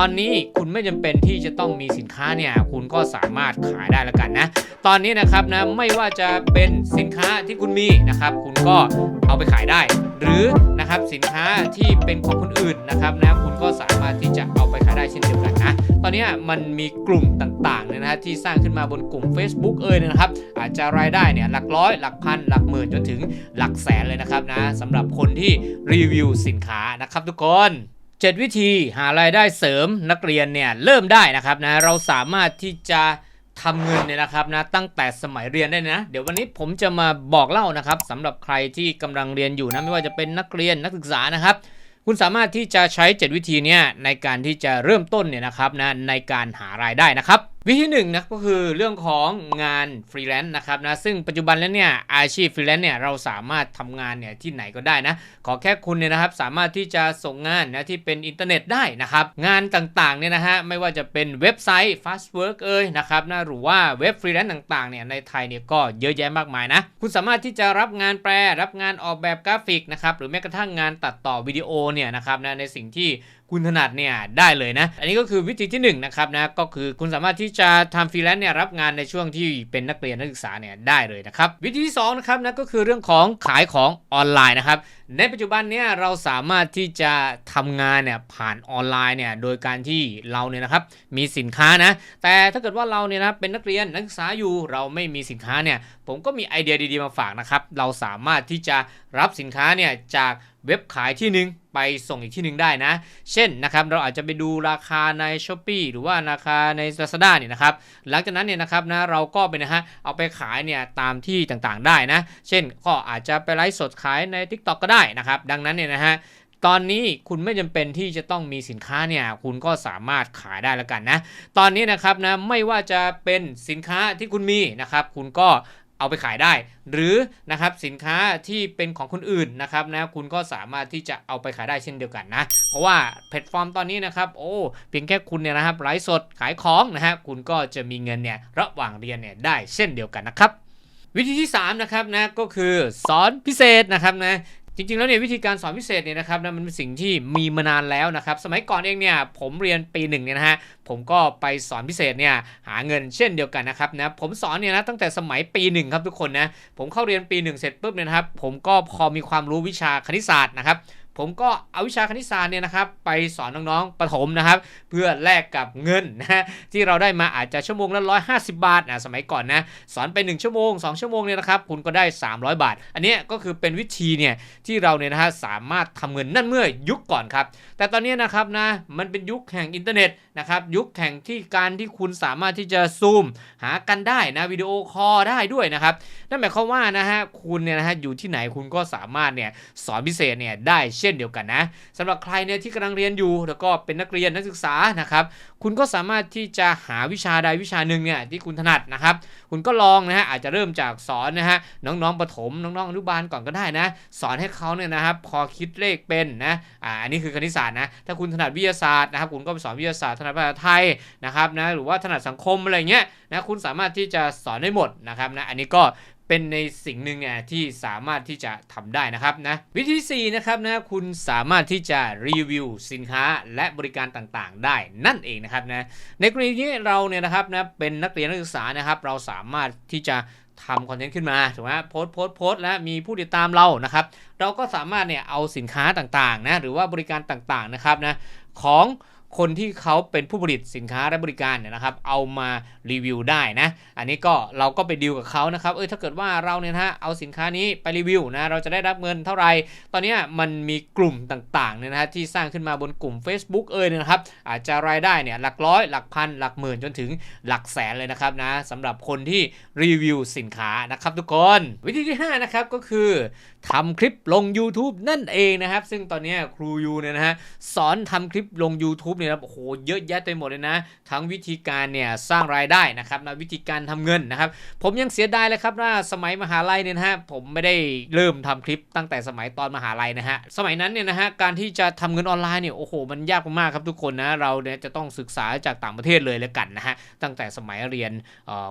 ตอนนี้คุณไม่จำเป็นที่จะต้องมีสินค้าเนี่ยคุณก็สามารถขายได้แล้วกันนะ ตอนนี้นะครับนะไม่ว่าจะเป็นสินค้าที่คุณมีนะครับ คุณก็เอาไปขายได้ หรือนะครับสินค้าที่เป็นของคนอื่นนะครับนะคุณก็สามารถที่จะเอาไปขายได้เช่นเดียวกันนะ ตอนนี้มันมีกลุ่มต่างๆเนี่ยนะฮะที่สร้างขึ้นมาบนกลุ่ม Facebook เอ่ยนะครับ อาจจะรายได้เนี่ยหลักร้อยหลักพันหลักหมื่นจนถึงหลักแสนเลยนะครับนะสำหรับคนที่รีวิวสินค้านะครับทุกคน 7 วิธีหารายได้เสริมนักเรียนเนี่ยเริ่มได้นะครับนะเราสามารถที่จะทำเงินเนี่ยนะครับนะตั้งแต่สมัยเรียนได้นะ เดี๋ยววันนี้ผมจะมาบอกเล่านะครับสำหรับใครที่กำลังเรียนอยู่นะไม่ว่าจะเป็นนักเรียนนักศึกษานะครับ คุณสามารถที่จะใช้ 7 วิธีเนี่ยในการที่จะเริ่มต้นเนี่ยนะครับนะในการหารายได้นะครับ วิธีหนึ่งนะก็คือเรื่องของงานฟรีแลนซ์นะครับนะซึ่งปัจจุบันแล้วเนี่ยอาชีพฟรีแลนซ์เนี่ยเราสามารถทำงานเนี่ยที่ไหนก็ได้นะขอแค่คุณเนี่ยนะครับสามารถที่จะส่งงานนะที่เป็นอินเทอร์เน็ตได้นะครับงานต่างๆเนี่ยนะฮะไม่ว่าจะเป็นเว็บไซต์ Fast Work เอ่ยนะครับนะหรือว่าเว็บฟรีแลนซ์ต่างๆเนี่ยในไทยเนี่ยก็เยอะแยะมากมายนะคุณสามารถที่จะรับงานแปลรับงานออกแบบกราฟิกนะครับหรือแม้กระทั่งงานตัดต่อวิดีโอเนี่ยนะครับนะในสิ่งที่คุณถนัดเนี่ยได้เลยนะ อันนี้ก็คือวิธีที่1นงนะครับนะก็คือคุณสามารถที่จะทำฟรีแลนซ์เนี่ยรับงานในช่วงที่เป็นนักเรียนนักศึกษาเนี่ยได้เลยนะครับวิธีที่2นะครับนะก็คือเรื่องของขายของออนไลน์นะครับในปัจจุบันเนี่ยเราสามารถที่จะทำงานเนี่ยผ่านออนไลน์เนี่ยโดยการที่เราเนี่ยนะครับมีสินค้านะ แต่ถ้าเกิดว่าเราเนี่ยนะเป็นนักเรียนนักศึกษาอยู่เราไม่มีสินค้าเนี่ยผมก็มีไอเดียดีๆมาฝากนะครับ เราสามารถที่จะรับสินค้าเนี่ยจากเว็บขายที่หนึ่งไปส่งอีกที่หนึ่งได้นะ เช่นนะครับเราอาจจะไปดูราคาใน s h อ p e e หรือว่าราคาใน Lazada เนี่ยนะครับหลังจากนั้นเนี่ยนะครับนะเราก็ไปนะฮะเอาไปขายเนี่ยตามที่ต่างๆได้นะ เช่นก็อาจจะไปไลฟ์สดขายใน TikTok ก็ได้ได้นะครับ ดังนั้นเนี่ยนะฮะตอนนี้คุณไม่จำเป็นที่จะต้องมีสินค้าเนี่ยคุณก็สามารถขายได้แล้วกันนะ ตอนนี้นะครับนะไม่ว่าจะเป็นสินค้าที่คุณมีนะครับ คุณก็เอาไปขายได้ หรือนะครับสินค้าที่เป็นของคนอื่นนะครับนะคุณก็สามารถที่จะเอาไปขายได้เช่นเดียวกันนะ เพราะว่าแพลตฟอร์มตอนนี้นะครับโอ้เพียงแค่คุณเนี่ยนะครับไลฟ์สดขายของนะฮะคุณก็จะมีเงินเนี่ยระหว่างเรียนเนี่ยได้เช่นเดียวกันนะครับวิธีที่3นะครับนะก็คือสอนพิเศษนะครับนะ จริงๆ แล้วเนี่ยวิธีการสอนพิเศษเนี่ยนะครับนะมันเป็นสิ่งที่มีมานานแล้วนะครับ สมัยก่อนเองเนี่ยผมเรียนปีหนึ่งเนี่ยนะฮะ ผมก็ไปสอนพิเศษเนี่ยหาเงินเช่นเดียวกันนะครับนะผมสอนเนี่ยนะตั้งแต่สมัยปีหนึ่งครับทุกคนนะผมเข้าเรียนปีหนึ่งเสร็จปุ๊บเนี่ยนะครับผมก็พอมีความรู้วิชาคณิตศาสตร์นะครับผมก็เอาวิชาคณิตศาสตร์เนี่ยนะครับไปสอนน้องๆประถมนะครับ เพื่อแลกกับเงินนะที่เราได้มาอาจจะชั่วโมงละ150บาทนะสมัยก่อนนะสอนไป 1 ชั่วโมง 2 ชั่วโมงเนี่ยนะครับคุณก็ได้ 300 บาท อันนี้ก็คือเป็นวิธีเนี่ยที่เราเนี่ยนะฮะสามารถทำเงินนั่นเมื่อยุคก่อนครับ แต่ตอนนี้นะครับนะมันเป็นยุคแห่งอินเทอร์เน็ตนะครับยุคแห่งที่การที่คุณสามารถที่จะซูมหากันได้นะวิดีโอคอลได้ด้วยนะครับนั่นหมายความว่านะฮะคุณเนี่ยนะฮะอยู่ที่ไหนคุณก็สามารถเนี่ยสอนพิเศษเนี่ยได้เช่นเดียวกันนะสำหรับใครเนี่ยที่กำลังเรียนอยู่แล้วก็เป็นนักเรียนนักศึกษานะครับคุณก็สามารถที่จะหาวิชาใดวิชาหนึ่งเนี่ยที่คุณถนัดนะครับ คุณก็ลองนะฮะอาจจะเริ่มจากสอนนะฮะน้องๆประถมน้องๆอนุบาลก่อนก็ได้นะ สอนให้เขาเนี่ยนะครับพอคิดเลขเป็นนะอ่าอันนี้คือคณิตศาสตร์นะถ้าคุณถนัดวิทยาศาสตร์นะครับ คุณก็ไปสอนวิทยาศาสตร์ถนัดภาษาไทยนะครับนะหรือว่าถนัดสังคมอะไรเงี้ยนะคุณสามารถที่จะสอนได้หมดนะครับนะอันนี้ก็ เป็นในสิ่งหนึ่งเนี่ยที่สามารถที่จะทำได้นะครับนะวิธี4นะครับนะคุณสามารถที่จะรีวิวสินค้าและบริการต่างๆ ได้นั่นเองนะครับนะในกรณีนี้เราเนี่ยนะครับนะเป็นนักเรียนนักศึกษานะครับ เราสามารถที่จะทำคอนเทนต์ขึ้นมาถูกไหมโพสโพสโพสและมีผู้ติดตามเรานะครับ เราก็สามารถเนี่ยเอาสินค้าต่างๆนะหรือว่าบริการต่างๆนะครับนะของ คนที่เขาเป็นผู้ผลิตสินค้าและบริการเนี่ยนะครับ เอามารีวิวได้นะ อันนี้ก็เราก็ไปดีลกับเขานะครับ เออถ้าเกิดว่าเราเนี่ยนะเอาสินค้านี้ไปรีวิวนะ เราจะได้รับเงินเท่าไหร่ ตอนนี้มันมีกลุ่มต่างๆเนี่ยนะที่สร้างขึ้นมาบนกลุ่ม Facebook เอ่ยนะครับ อาจจะรายได้เนี่ยหลักร้อยหลักพันหลักหมื่นจนถึงหลักแสนเลยนะครับนะสำหรับคนที่รีวิวสินค้านะครับทุกคน วิธีที่ 5 นะครับก็คือทำคลิปลง YouTube นั่นเองนะครับ ซึ่งตอนนี้ครูยูเนี่ยนะฮะสอนทำคลิปลง YouTube เนี่ยนะโอ้โหเยอะแยะเต็มหมดเลยนะ ทั้งวิธีการเนี่ยสร้างรายได้นะครับนะวิธีการทำเงินนะครับ ผมยังเสียดายเลยครับว่าสมัยมหาลัยเนี่ยนะฮะผมไม่ได้เริ่มทำคลิปตั้งแต่สมัยตอนมหาลัยนะฮะสมัยนั้นเนี่ยนะฮะการที่จะทำเงินออนไลน์เนี่ยโอ้โหมันยากมากครับทุกคนนะเราเนี่ยจะต้องศึกษาจากต่างประเทศเลยแล้วกันนะฮะตั้งแต่สมัยเรียน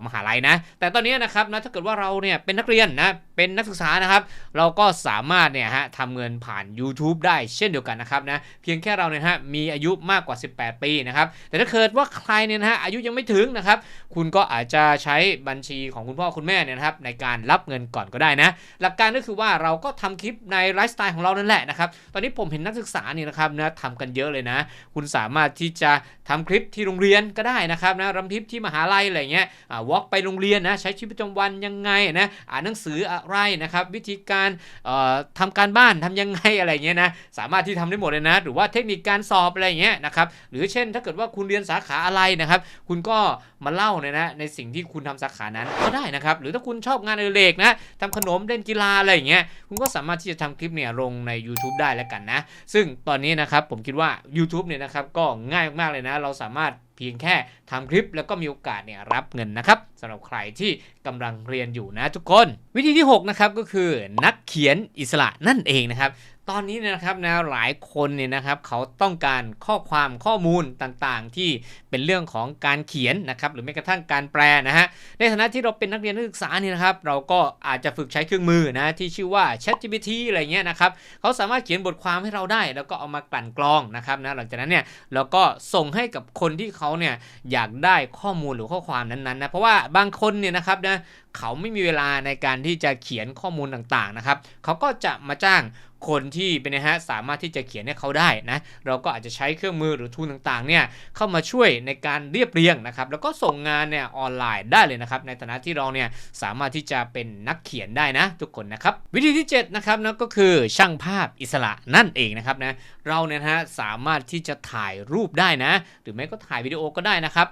มหาลัยนะแต่ตอนนี้นะครับนะถ้าเกิดว่าเราเนี่ยเป็นนักเรียนนะเป็นนักศึกษานะครับ เราก็สามารถเนี่ยฮะทำเงินผ่าน YouTube ได้เช่นเดียวกันนะครับนะเพียงแค่เราเนี่ยฮะมีอายุมากกว่าว่า 18 ปีนะครับแต่ถ้าเกิดว่าใครเนี่ยนะฮะอายุยังไม่ถึงนะครับคุณก็อาจจะใช้บัญชีของคุณพ่อคุณแม่เนี่ยนะครับในการรับเงินก่อนก็ได้นะหลักการก็คือว่าเราก็ทำคลิปในไลฟ์สไตล์ของเรานั่นแหละนะครับตอนนี้ผมเห็นนักศึกษาเนี่ยนะครับนะทำกันเยอะเลยนะ คุณสามารถที่จะทำคลิปที่โรงเรียนก็ได้นะครับนะรำคลิปที่มหาลัยอะไรเงี้ยอ่าวอล์กไปโรงเรียนนะใช้ชีวิตประจำวันยังไงนะอ่านหนังสืออะไรนะครับวิธีการเอ่อทำการบ้านทำยังไงอะไรเงี้ยนะสามารถที่ทำได้หมดเลยนะ หรือว่าเทคนิคการสอบอะไรเงี้ยนะครับหรือเช่นถ้าเกิดว่าคุณเรียนสาขาอะไรนะครับ คุณก็มาเล่าเนี่ยนะในสิ่งที่คุณทำสาขานั้นก็ได้นะครับหรือถ้าคุณชอบงานอดิเรกนะทำขนมเล่นกีฬาอะไรอย่างเงี้ยคุณก็สามารถที่จะทำคลิปเนี่ยลงใน YouTube ได้แล้วกันนะ ซึ่งตอนนี้นะครับผมคิดว่า YouTube เนี่ยนะครับก็ง่ายมากเลยนะ เราสามารถเพียงแค่ทำคลิปแล้วก็มีโอกาสเนี่ยรับเงินนะครับสำหรับใครที่กำลังเรียนอยู่นะทุกคน วิธีที่ 6 นะครับก็คือนักเขียนอิสระนั่นเองนะครับ ตอนนี้นะครับนะหลายคนเนี่ยนะครับเขาต้องการข้อความข้อมูลต่างๆ ที่เป็นเรื่องของการเขียนนะครับหรือแม้กระทั่งการแปลนะฮะในฐานะที่เราเป็นนักเรียนนักศึกษาเนี่ยนะครับเราก็อาจจะฝึกใช้เครื่องมือนะที่ชื่อว่า ChatGPT อะไรเงี้ยนะครับเขาสามารถเขียนบทความให้เราได้ แล้วก็เอามากลั่นกรองนะครับนะหลังจากนั้นเนี่ยเราก็ส่งให้กับคนที่เขาเนี่ยอยากได้ข้อมูลหรือข้อความนั้นๆนะเพราะว่าบางคนเนี่ยนะครับนะเขาไม่มีเวลาในการที่จะเขียนข้อมูลต่างๆนะครับเขาก็จะมาจ้าง คนที่เป็นนะฮะสามารถที่จะเขียนให้เขาได้นะเราก็อาจจะใช้เครื่องมือหรือทูลต่างๆเนี่ยเข้ามาช่วยในการเรียบเรียงนะครับแล้วก็ส่งงานเนี่ยออนไลน์ได้เลยนะครับในฐานะที่เราเนี่ยสามารถที่จะเป็นนักเขียนได้นะทุกคนนะครับวิธีที่ 7 นะครับนะก็คือช่างภาพอิสระนั่นเองนะครับนะเราเนี่ยนะฮะสามารถที่จะถ่ายรูปได้นะ หรือไม่ก็ถ่ายวิดีโอก็ได้นะครับ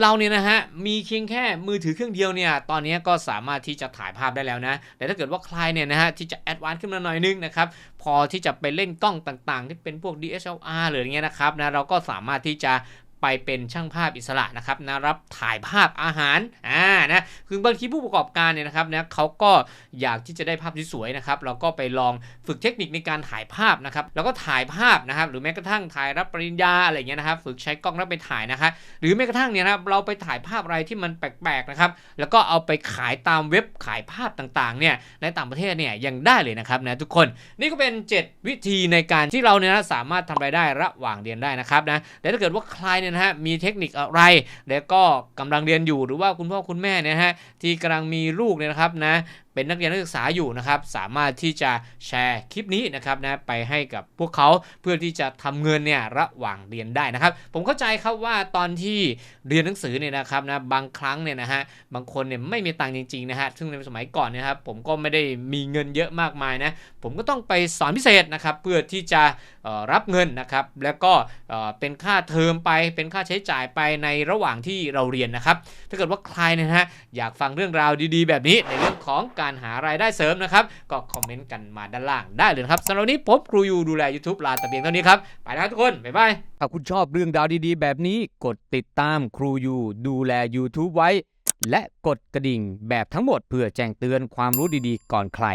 เราเนี่ยนะฮะมีเพียงแค่มือถือเครื่องเดียวเนี่ยตอนนี้ก็สามารถที่จะถ่ายภาพได้แล้วนะ แต่ถ้าเกิดว่าใครเนี่ยนะฮะที่จะแอดวานซ์ขึ้นมาหน่อยนึงนะครับพอที่จะไปเล่นกล้องต่างๆ ที่เป็นพวก DSLR หรืออย่างเงี้ยนะครับนะเราก็สามารถที่จะ ไปเป็นช่างภาพอิสระนะครับนะรับถ่ายภาพอาหารอ่านะคือบางทีผู้ประกอบการเนี่ยนะครับนะเขาก็อยากที่จะได้ภาพสวยๆนะครับเราก็ไปลองฝึกเทคนิคในการถ่ายภาพนะครับแล้วก็ถ่ายภาพนะครับ หรือแม้กระทั่งถ่ายรับปริญญาอะไรเงี้ยนะครับ ฝึกใช้กล้องแล้วไปถ่ายนะครับหรือแม้กระทั่งเนี่ยนะเราไปถ่ายภาพอะไรที่มันแปลกๆนะครับแล้วก็เอาไปขายตามเว็บขายภาพต่างๆเนี่ยในต่างประเทศเนี่ยยังได้เลยนะครับนะทุกคนนี่ก็เป็น 7 วิธีในการที่เราเนี่ยนะสามารถทำรายได้ระหว่างเรียนได้นะครับนะแต่ถ้าเกิดว่าใครเนี่ยนะฮะมีเทคนิคอะไร แล้วก็กำลังเรียนอยู่หรือว่าคุณพ่อคุณแม่เนี่ยฮะที่กำลังมีลูกเนี่ยนะครับนะเป็นนักเรียนนักศึกษาอยู่นะครับ สามารถที่จะแชร์คลิปนี้นะครับนะไปให้กับพวกเขาเพื่อที่จะทำเงินเนี่ยระหว่างเรียนได้นะครับ ผมเข้าใจครับว่าตอนที่เรียนหนังสือเนี่ยนะครับนะบางครั้งเนี่ยนะฮะบางคนเนี่ยไม่มีตังค์จริงๆนะฮะซึ่งในสมัยก่อนเนยครับผมก็ไม่ได้มีเงินเยอะมากมายนะผมก็ต้องไปสอนพิเศษนะครับเพื่อที่จะรับเงินนะครับแล้วก็เอ่อเป็นค่าเทอมไปเป็นค่าใช้จ่ายไปในระหว่างที่เราเรียนนะครับ ถ้าเกิดว่าใครเนยนะฮะอยากฟังเรื่องราวดีๆ แบบนี้ในเรื่องของการหารายได้เสริมนะครับก็คอมเมนต์กันมาด้านล่างได้เลยครับสำหรับวันนี้ผมครูยูดูแล YouTube ลาแต่เพียงเท่านี้ครับไปแล้วครับทุกคนบ๊ายบายถ้าคุณชอบเรื่องราวดีๆ แบบนี้กดติดตามครูยูดูแล YouTube ไว้ และกดกระดิ่งแบบทั้งหมดเพื่อแจ้งเตือนความรู้ดีๆ ก่อนใคร